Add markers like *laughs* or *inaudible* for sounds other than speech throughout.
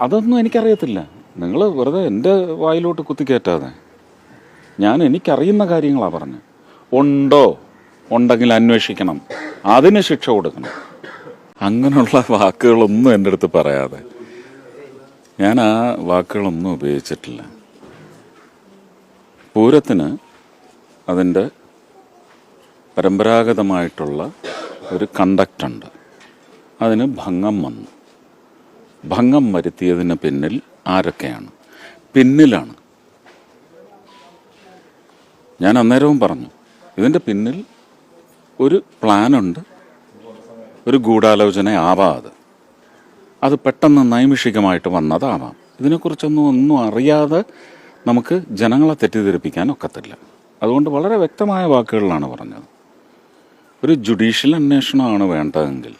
അതൊന്നും എനിക്കറിയത്തില്ല. നിങ്ങൾ വെറുതെ എന്റെ വായിലോട്ട് കുത്തിക്കയറ്റാതെ ഞാൻ എനിക്കറിയുന്ന കാര്യങ്ങളാണ് പറഞ്ഞത് ഉണ്ടോ? ഉണ്ടെങ്കിൽ അന്വേഷിക്കണം. അതിന് ശിക്ഷ കൊടുക്കണം. അങ്ങനെയുള്ള വാക്കുകളൊന്നും എന്റെ അടുത്ത് പറയാതെ. ഞാൻ ആ വാക്കുകളൊന്നും ഉപയോഗിച്ചിട്ടില്ല. പൂരത്തിന് അതിന്റെ പരമ്പരാഗതമായിട്ടുള്ള ഒരു കണ്ടക്റ്റുണ്ട് അതിന് ഭംഗം വന്നു. ഭംഗം വരുത്തിയതിന് പിന്നിൽ ആരൊക്കെയാണ്? പിന്നിലാണ്. ഞാൻ അന്നേരവും പറഞ്ഞു ഇതിന്റെ പിന്നിൽ ഒരു പ്ലാനുണ്ട് ഒരു ഗൂഢാലോചന ആവാതെ അത് പെട്ടെന്ന് നൈമിഷികമായിട്ട് വന്നതാവാം. ഇതിനെക്കുറിച്ചൊന്നും ഒന്നും അറിയാതെ നമുക്ക് ജനങ്ങളെ തെറ്റിദ്ധരിപ്പിക്കാൻ ഒക്കത്തില്ല. അതുകൊണ്ട് വളരെ വ്യക്തമായ വാക്കുകളിലാണ് പറഞ്ഞത്. ഒരു ജുഡീഷ്യൽ അന്വേഷണമാണ് വേണ്ടതെങ്കിൽ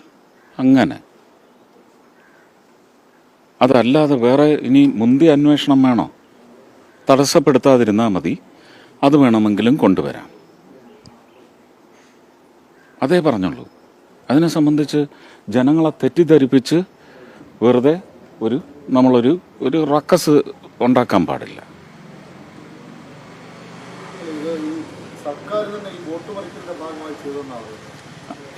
അങ്ങനെ അതല്ലാതെ വേറെ ഇനി മുന്തിയ അന്വേഷണം വേണോ? തടസ്സപ്പെടുത്താതിരുന്നാൽ മതി. അത് വേണമെങ്കിലും കൊണ്ടുവരാം. അതേ പറഞ്ഞുള്ളൂ. അതിനെ സംബന്ധിച്ച് ജനങ്ങളെ തെറ്റിദ്ധരിപ്പിച്ച് വെറുതെ ഒരു നമ്മളൊരു ഒരു റക്കസ് ഉണ്ടാക്കാൻ പാടില്ല.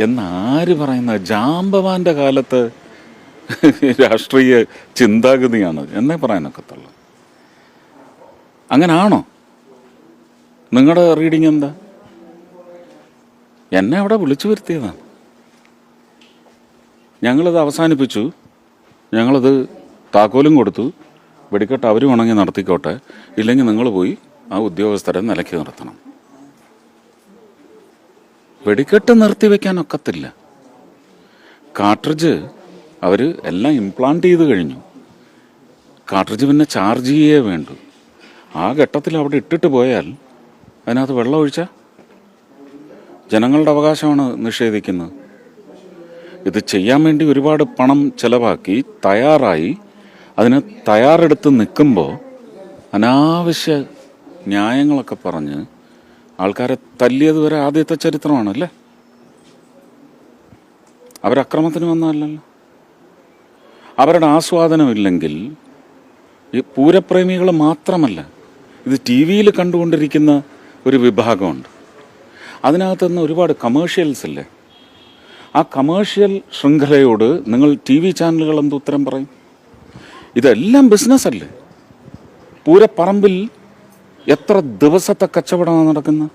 എന്നാര് പറയുന്ന ജാമ്പവാന്റെ കാലത്ത് *laughs* രാഷ്ട്രീയ ചിന്താഗതിയാണ് എന്നേ പറയാനൊക്കത്തുള്ളൂ. അങ്ങനാണോ? നിങ്ങളുടെ റീഡിങ് എന്താ? എന്നെ അവിടെ വിളിച്ചു വരുത്തിയതാണ്. ഞങ്ങളിത് അവസാനിപ്പിച്ചു. ഞങ്ങളത് താക്കോലും കൊടുത്തു. വെടിക്കെട്ട് അവർ ഉണങ്ങി നടത്തിക്കോട്ടെ. ഇല്ലെങ്കിൽ നിങ്ങൾ പോയി ആ ഉദ്യോഗസ്ഥരെ നിലയ്ക്ക് നിർത്തണം. വെടിക്കെട്ട് നിർത്തി ഒക്കത്തില്ല. കാട്രിഡ്ജ് അവർ എല്ലാം ഇംപ്ലാന്റ് ചെയ്ത് കഴിഞ്ഞു. കാട്രിഡ്ജ് പിന്നെ ചാർജ് ചെയ്യേ വേണ്ടു. ആ ഘട്ടത്തിൽ അവിടെ ഇട്ടിട്ട് പോയാൽ അതിനകത്ത് വെള്ളം ഒഴിച്ചാൽ ജനങ്ങളുടെ അവകാശമാണ് നിഷേധിക്കുന്നത്. ഇത് ചെയ്യാൻ വേണ്ടി ഒരുപാട് പണം ചെലവാക്കി തയ്യാറായി. അതിന് തയ്യാറെടുത്ത് നിൽക്കുമ്പോൾ അനാവശ്യ ന്യായങ്ങളൊക്കെ പറഞ്ഞ് ആൾക്കാരെ തല്ലിയത് വരെ ആദ്യത്തെ ചരിത്രമാണല്ലേ? അവരക്രമത്തിന് വന്നതല്ലല്ലോ. അവരുടെ ആസ്വാദനമില്ലെങ്കിൽ ഈ പൂരപ്രേമികൾ മാത്രമല്ല ഇത് ടി വിയിൽ കണ്ടുകൊണ്ടിരിക്കുന്ന ഒരു വിഭാഗമുണ്ട്. അതിനകത്ത് നിന്ന് ഒരുപാട് കമേഴ്ഷ്യൽസ് ഇല്ലേ? ആ കമേഴ്ഷ്യൽ ശൃംഖലയോട് നിങ്ങൾ ടി വി ചാനലുകൾ എന്ത് ഉത്തരം പറയും? ഇതെല്ലാം ബിസിനസ് അല്ലേ? പൂരപ്പറമ്പിൽ എത്ര ദിവസത്തെ കച്ചവടമാണ് നടക്കുന്നത്?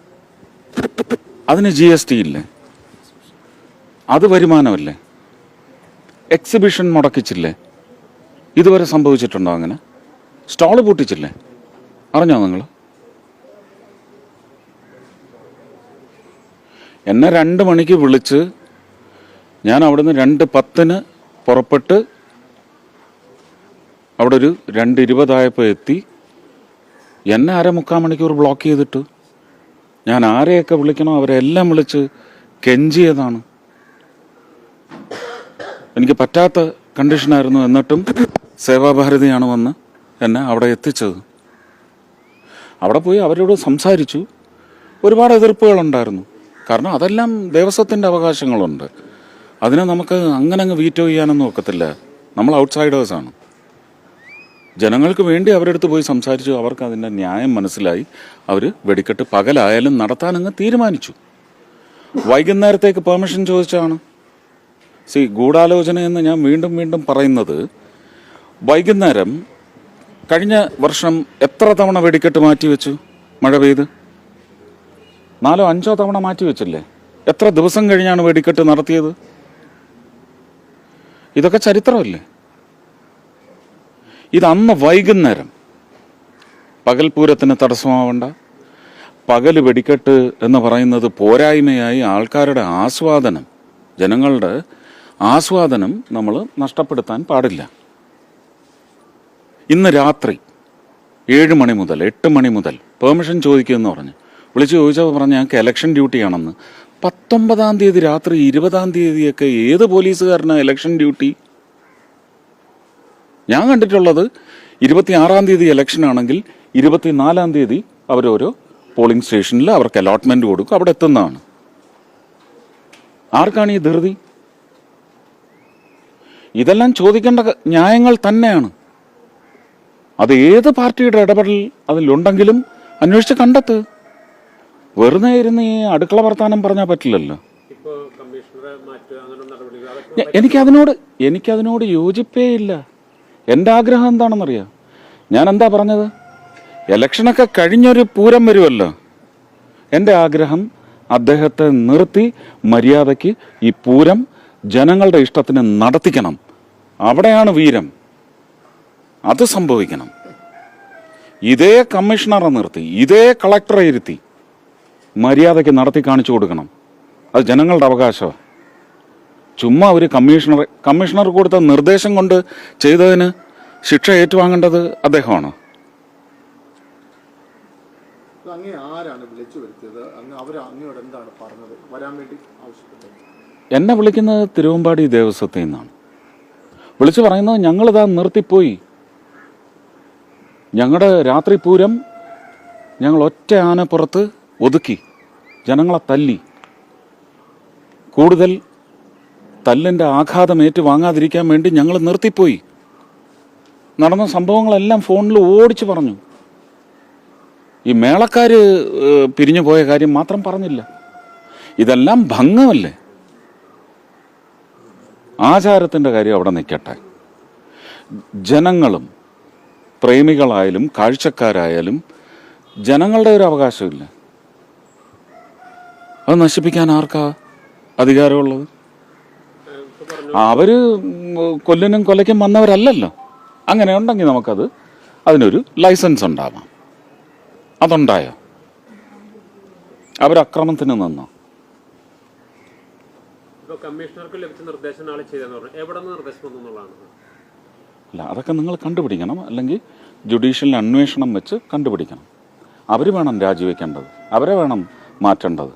അതിന് ജി എസ് ടി ഇല്ലേ? അത് വരുമാനമല്ലേ? എക്സിബിഷൻ മുടക്കിച്ചില്ലേ? ഇതുവരെ സംഭവിച്ചിട്ടുണ്ടോ അങ്ങനെ? സ്റ്റാൾ പൂട്ടിച്ചില്ലേ? അറിഞ്ഞോ നിങ്ങൾ? എന്നെ രണ്ട് മണിക്ക് വിളിച്ച് ഞാൻ അവിടുന്ന് രണ്ട് പത്തിന് പുറപ്പെട്ട് അവിടെ ഒരു രണ്ട് ഇരുപതായപ്പോൾ എത്തി. എന്നെ അര മുക്കാൽ മണിക്കൂർ ബ്ലോക്ക് ചെയ്തിട്ട്. ഞാൻ ആരെയൊക്കെ വിളിക്കണോ അവരെല്ലാം വിളിച്ച് കെഞ്ചിയതാണ്. എനിക്ക് പറ്റാത്ത കണ്ടീഷനായിരുന്നു എന്നിട്ടും സേവാഭാരതിയാണ് വന്ന് എന്നെ അവിടെ എത്തിച്ചത്. അവിടെ പോയി അവരോട് സംസാരിച്ചു. ഒരുപാട് എതിർപ്പുകളുണ്ടായിരുന്നു. കാരണം അതെല്ലാം ദേവസ്വത്തിന്റെ അവകാശങ്ങളുണ്ട്. അതിനെ നമുക്ക് അങ്ങനെ അങ്ങ് വീറ്റോ ചെയ്യാനൊന്നും ഒക്കത്തില്ല. നമ്മൾ ഔട്ട്സൈഡേഴ്സാണ് ജനങ്ങൾക്ക് വേണ്ടി അവരെടുത്ത് പോയി സംസാരിച്ചു. അവർക്ക് അതിന്റെ ന്യായം മനസ്സിലായി. അവർ വെടിക്കെട്ട് പകലായാലും നടത്താനങ്ങ് തീരുമാനിച്ചു. വൈകുന്നേരത്തേക്ക് പെർമിഷൻ ചോദിച്ചാണ്. സി ഗൂഢാലോചന എന്ന് ഞാൻ വീണ്ടും വീണ്ടും പറയുന്നത് വൈകുന്നേരം കഴിഞ്ഞ വർഷം എത്ര തവണ വെടിക്കെട്ട് മാറ്റി വെച്ചു? മഴ പെയ്ത്? നാലോ അഞ്ചോ തവണ മാറ്റി വെച്ചില്ലേ? എത്ര ദിവസം കഴിഞ്ഞാണ് വെടിക്കെട്ട് നടത്തിയത്? ഇതൊക്കെ ചരിത്രമല്ലേ? ഇത് അന്ന് വൈകുന്നേരം പകൽ പൂരത്തിന് തടസ്സമാവണ്ട. പകൽ വെടിക്കെട്ട് എന്ന് പറയുന്നത് പോരായ്മയായി ആൾക്കാരുടെ ആസ്വാദനം ജനങ്ങളുടെ ആസ്വാദനം നമ്മൾ നഷ്ടപ്പെടുത്താൻ പാടില്ല. ഇന്ന് രാത്രി ഏഴ് മണി മുതൽ എട്ട് മണി മുതൽ പെർമിഷൻ ചോദിക്കുമെന്ന് പറഞ്ഞു വിളിച്ച് ചോദിച്ചപ്പോൾ പറഞ്ഞ് ഞങ്ങൾക്ക് ഇലക്ഷൻ ഡ്യൂട്ടിയാണെന്ന് പത്തൊമ്പതാം തീയതി രാത്രി ഇരുപതാം തീയതിയൊക്കെ ഏത് പോലീസുകാരനാണ് ഇലക്ഷൻ ഡ്യൂട്ടി ഞാൻ കണ്ടിട്ടുള്ളത് ഇരുപത്തിയാറാം തീയതി ഇലക്ഷൻ ആണെങ്കിൽ ഇരുപത്തിനാലാം തീയതി അവരോരോ പോളിംഗ് സ്റ്റേഷനിൽ അവർക്ക് അലോട്ട്മെന്റ് കൊടുക്കും അവിടെ എത്തുന്നതാണ്. ആർക്കാണ് ഈ ധൃതി? ഇതെല്ലാം ചോദിക്കേണ്ട ന്യായങ്ങൾ തന്നെയാണ്. അത് ഏത് പാർട്ടിയുടെ ഇടപെടൽ അതിലുണ്ടെങ്കിലും അന്വേഷിച്ച് കണ്ടെത്ത്. വെറുതെ ഇരുന്ന് ഈ അടുക്കള വർത്താനം പറഞ്ഞാൽ പറ്റില്ലല്ലോ. എനിക്കതിനോട് എനിക്കതിനോട് യോജിപ്പേ ഇല്ല. എന്റെ ആഗ്രഹം എന്താണെന്നറിയാം? ഞാൻ എന്താ പറഞ്ഞത്? ഇലക്ഷനൊക്കെ കഴിഞ്ഞൊരു പൂരം വരുമല്ലോ എന്റെ ആഗ്രഹം അദ്ദേഹത്തെ നിർത്തി മര്യാദയ്ക്ക് ഈ പൂരം ജനങ്ങളുടെ ഇഷ്ടത്തിന് നടത്തിക്കണം. അവിടെയാണ് വീരം. അത് സംഭവിക്കണം. ഇതേ കമ്മീഷണറെ നിർത്തി ഇതേ കളക്ടറെ ഇരുത്തി മര്യാദയ്ക്ക് നടത്തി കാണിച്ചു കൊടുക്കണം. അത് ജനങ്ങളുടെ അവകാശമാണ് ചുമ്മാ ഒരു കമ്മീഷണർ കമ്മീഷണർ കൊടുത്ത നിർദ്ദേശം കൊണ്ട് ചെയ്തതിന് ശിക്ഷ ഏറ്റുവാങ്ങേണ്ടത് അദ്ദേഹമാണ്. അങ്ങനെ അങ്ങേ ആരാണ് വിളിച്ചു വരുത്തിയത്? അങ്ങ് അവർ അങ്ങയോട് എന്താണ് പറഞ്ഞത്? വരാൻ വേണ്ടി ആവശ്യപ്പെട്ടത്? എന്നെ വിളിക്കുന്നത് തിരുവമ്പാടി ദേവസ്വത്തിൽ നിന്നാണ്. വിളിച്ചു പറയുന്നത് ഞങ്ങളിതാ നിർത്തിപ്പോയി. ഞങ്ങളുടെ രാത്രി പൂരം ഞങ്ങൾ ഒറ്റ ആനപ്പുറത്ത് ഒതുക്കി. ജനങ്ങളെ തല്ലി. കൂടുതൽ തല്ലിന്റെ ആഘാതം ഏറ്റുവാങ്ങാതിരിക്കാൻ വേണ്ടി ഞങ്ങൾ നിർത്തിപ്പോയി. നടന്ന സംഭവങ്ങളെല്ലാം ഫോണിൽ ഓടിച്ചു പറഞ്ഞു. ഈ മേളക്കാർ പിരിഞ്ഞു പോയ കാര്യം മാത്രം പറഞ്ഞില്ല. ഇതെല്ലാം ഭംഗമല്ലേ? ആചാരത്തിന്റെ കാര്യം അവിടെ നിൽക്കട്ടെ. ജനങ്ങളും പ്രേമികളായാലും കാഴ്ചക്കാരായാലും ജനങ്ങളുടെ ഒരു അവകാശമില്ല. അത് നശിപ്പിക്കാൻ ആർക്കാ അധികാരമുള്ളത്? അവർ കൊല്ലിനും കൊലയ്ക്കും വന്നവരല്ലല്ലോ. അങ്ങനെ ഉണ്ടെങ്കിൽ നമുക്കത് അതിനൊരു ലൈസൻസ് ഉണ്ടാവാം. അതുണ്ടായോ? അവരക്രമത്തിന് നിന്നോ? ഇപ്പൊ കമ്മീഷണർക്ക് ലഭിച്ച നിർദ്ദേശം നാളെ ചെയ്തെന്ന് പറഞ്ഞു. എവിടെ നിന്ന് നിർദ്ദേശം വന്നു എന്നുള്ളതാണ്? അല്ല അതൊക്കെ നിങ്ങൾ കണ്ടുപിടിക്കണം. അല്ലെങ്കിൽ ജുഡീഷ്യൽ അന്വേഷണം വെച്ച് കണ്ടുപിടിക്കണം. അവർ വേണം രാജിവെക്കേണ്ടത്. അവരെ വേണം മാറ്റേണ്ടത്.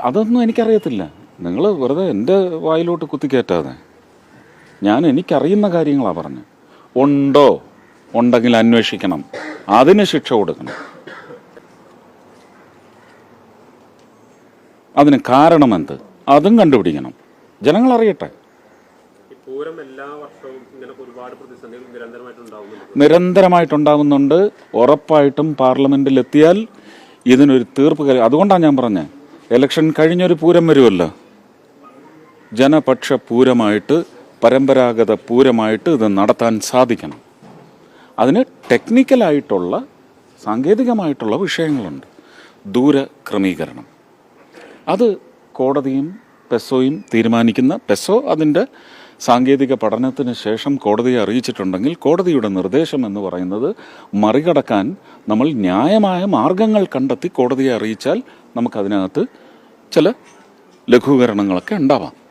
അതൊന്നും എനിക്കറിയത്തില്ല. നിങ്ങൾ വെറുതെ എന്റെ വായിലോട്ട് കുത്തിക്കയറ്റാതെ. ഞാൻ എനിക്കറിയുന്ന കാര്യങ്ങളാണ് പറഞ്ഞത് ഉണ്ടോ? ഉണ്ടെങ്കിൽ അന്വേഷിക്കണം. അതിന് ശിക്ഷ കൊടുക്കണം. അതിന് കാരണം കാരണമെന്ത്? അതും കണ്ടുപിടിക്കണം. ജനങ്ങൾ അറിയട്ടെ നിരന്തരമായിട്ടുണ്ടാകുന്നുണ്ട് ഉറപ്പായിട്ടും പാർലമെന്റിൽ എത്തിയാൽ ഇതിനൊരു തീർപ്പ് അതുകൊണ്ടാണ് ഞാൻ പറഞ്ഞത് ഇലക്ഷൻ കഴിഞ്ഞൊരു പൂരം വരുമല്ലോ. ജനപക്ഷ പൂരമായിട്ട് പരമ്പരാഗത പൂരമായിട്ട് ഇത് നടത്താൻ സാധിക്കണം. അതിന് ടെക്നിക്കലായിട്ടുള്ള സാങ്കേതികമായിട്ടുള്ള വിഷയങ്ങളുണ്ട്. ദൂര ക്രമീകരണം അത് കോടതിയും പെസോയും തീരുമാനിക്കുന്ന പെസോ അതിന്റെ സാങ്കേതിക പഠനത്തിന് ശേഷം കോടതിയെ അറിയിച്ചിട്ടുണ്ടെങ്കിൽ കോടതിയുടെ നിർദ്ദേശം എന്ന് പറയുന്നത് മറികടക്കാൻ നമ്മൾ ന്യായമായ മാർഗങ്ങൾ കണ്ടെത്തി കോടതിയെ അറിയിച്ചാൽ നമുക്കതിനകത്ത് ചില ലഘൂകരണങ്ങളൊക്കെ ഉണ്ടാവാം.